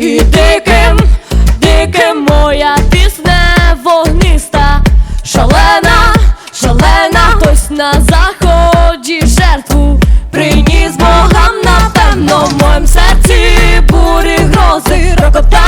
і диким, диким моя пісня вогниста, шалена, шалена, хтось на заході жертву приніс богам, напевно, в моєму серці бурі грози, рокотання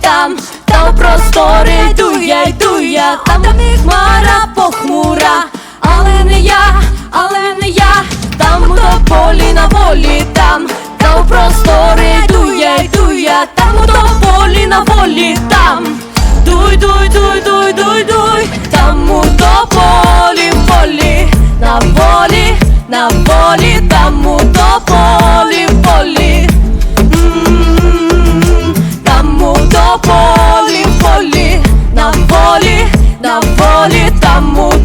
там, там простори йду я, йду я, там до них хмара похмура, але не я, але не я, там у тополі на волі, там, там простори йду я, йду я, там у тополі на волі, там. Дуй, дуй, дуй, дуй, дуй, дуй, там у тополі, полі, на волі, на волі, amor.